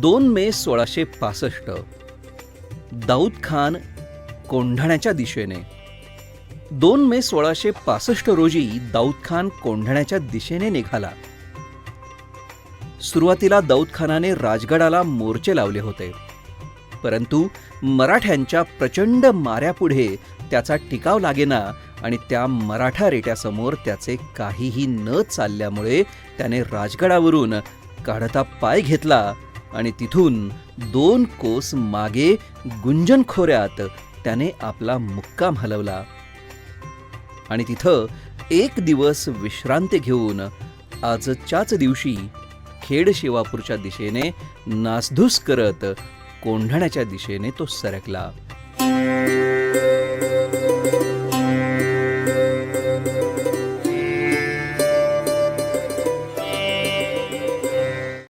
दोन मे सोळाशे पासष्ट. दाऊद खान कोंढाण्याच्या दिशेने. दोन मे सोळाशे पासष्ट रोजी दाऊद खान कोंढाण्याच्या दिशेने निघाला. सुरुवातीला दाऊद खानाने राजगडाला मोर्चे लावले होते. परंतु मराठ्यांच्या प्रचंड माऱ्यापुढे त्याचा टिकाव लागेना आणि त्या मराठा रेट्यासमोर त्याचे काहीही न चालल्यामुळे त्याने राजगडावरून काढता पाय घेतला आणि तिथून दोन कोस मागे गुंजन खोऱ्यात त्याने आपला मुक्काम हलवला. आणि तिथं एक दिवस विश्रांती घेऊन आजच्याच दिवशी खेड शिवापूरच्या दिशेने नासधूस करत कोंढाण्याच्या दिशेने तो सरकला.